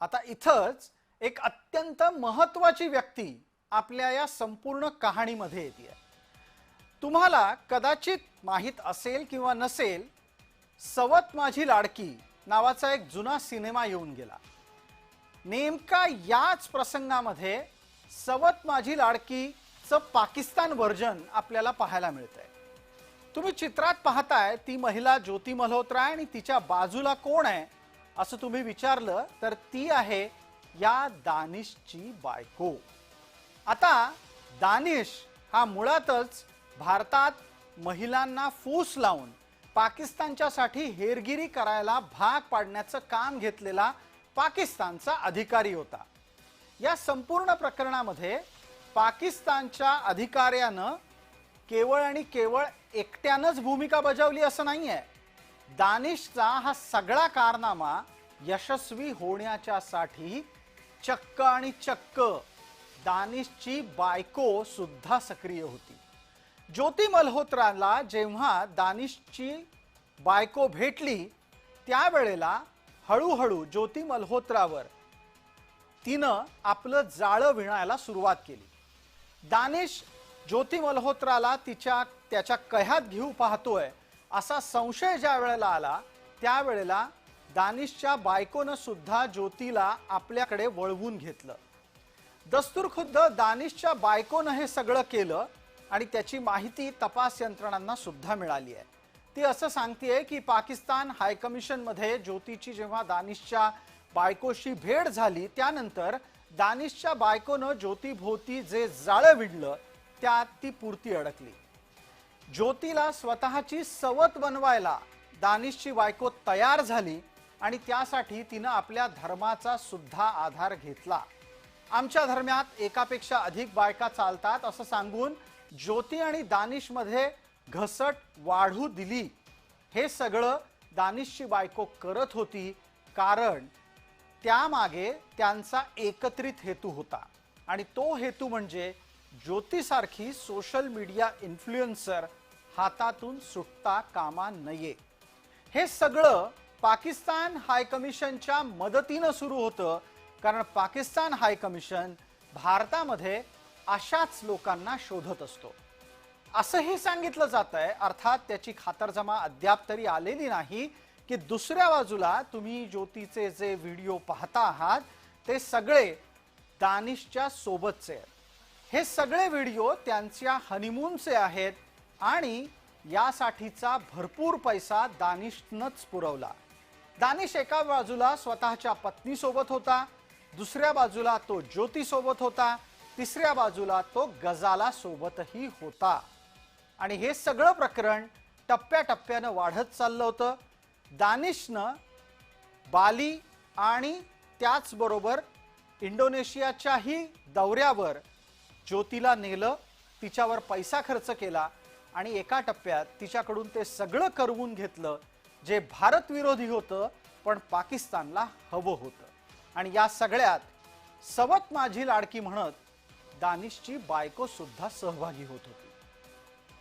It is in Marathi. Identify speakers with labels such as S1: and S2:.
S1: आता इथंच एक अत्यंत महत्वाची व्यक्ती आपल्या या संपूर्ण कहाणीमध्ये येते तुम्हाला कदाचित माहीत असेल किंवा नसेल सवत माझी लाडकी नावाचा एक जुना सिनेमा येऊन गेला. नेमका याच प्रसंगामध्ये सवत माझी लाडकीचं पाकिस्तान व्हर्जन आपल्याला पाहायला मिळतंय. तुम्ही चित्रात पाहताय ती महिला ज्योती मल्होत्रा आहे आणि तिच्या बाजूला कोण आहे? असं तुम्ही विचारलं तर ती आहे या दानिशची बायको. आता दानिश हा मुळातच भारतात महिलांना फूस लावून पाकिस्तानच्यासाठी हेरगिरी करायला भाग पाडण्याचं काम घेतलेला पाकिस्तानचा अधिकारी होता. या संपूर्ण प्रकरणामध्ये पाकिस्तानच्या अधिकाऱ्यानं केवळ आणि केवळ एकट्यानंच भूमिका बजावली असं नाही आहे दानिशचा हा सगळा कारनामा यशस्वी होण्याच्यासाठी चक्क आणि चक्क दानिशची बायको सुद्धा सक्रिय होती. ज्योती मल्होत्राला जेव्हा दानिशची बायको भेटली त्यावेळेला हळूहळू ज्योती मल्होत्रावर तिनं आपलं जाळं विणायला सुरुवात केली. दानिश ज्योती मल्होत्राला तिच्या त्याच्या कह्यात घेऊ पाहतोय असा संशय ज्या वेळेला आला त्यावेळेला दानिशच्या बायकोनं सुद्धा ज्योतीला आपल्याकडे वळवून घेतलं. दस्तूर खुद्द दानिशच्या बायकोनं हे सगळं केलं आणि त्याची माहिती तपास यंत्रणांना सुद्धा मिळाली आहे. ती असं सांगतेय की पाकिस्तान हायकमिशनमध्ये ज्योतीची जेव्हा दानिशच्या बायकोशी भेट झाली त्यानंतर दानिशच्या बायकोनं ज्योतीभोवती जे जाळं विडलं त्यात ती पुरती अडकली. ज्योतीला स्वतःची सवत बनवायला दानिशची बायको तयार झाली आणि त्यासाठी तिनं आपल्या धर्माचा सुद्धा आधार घेतला. आमच्या धर्मात एकापेक्षा अधिक बायका चालतात असं सांगून ज्योती आणि दानिशमध्ये घसट वाढू दिली. हे सगळं दानिशची बायको करत होती कारण त्यामागे त्यांचा एकत्रित हेतू होता. आणि तो हेतू म्हणजे ज्योतीसारखी सोशल मीडिया इन्फ्लुएन्सर हातातून सुटता कामा नये. हे सगळं पाकिस्तान हायकमिशनच्या मदतीनं सुरू होतं कारण पाकिस्तान हायकमिशन भारतामध्ये अशाच लोकांना शोधत असतो. असंही सांगितलं जात आहे अर्थात त्याची खातरजमा अद्याप तरी आलेली नाही की दुसऱ्या बाजूला तुम्ही ज्योतीचे जे व्हिडिओ पाहता आहात ते सगळे दानिशच्या सोबतचे आहेत. हे सगळे व्हिडिओ त्यांच्या हनीमूनचे आहेत आणि यासाठीचा भरपूर पैसा दानिशनंच पुरवला. दानिश एका बाजूला स्वतःच्या पत्नीसोबत होता दुसऱ्या बाजूला तो ज्योतीसोबत होता तिसऱ्या बाजूला तो गजाला सोबतही होता. आणि हे सगळं प्रकरण टप्प्याटप्प्यानं वाढत चाललं होतं. दानिशनं बाली आणि त्याचबरोबर इंडोनेशियाच्याही दौऱ्यावर ज्योतीला नेलं तिच्यावर पैसा खर्च केला आणि एका टप्प्यात तिच्याकडून ते सगळं करवून घेतलं जे भारत विरोधी होतं पण पाकिस्तानला हवं होतं. आणि या सगळ्यात सवत माझी लाडकी म्हणत दानिशची बायको सुद्धा सहभागी होत होती.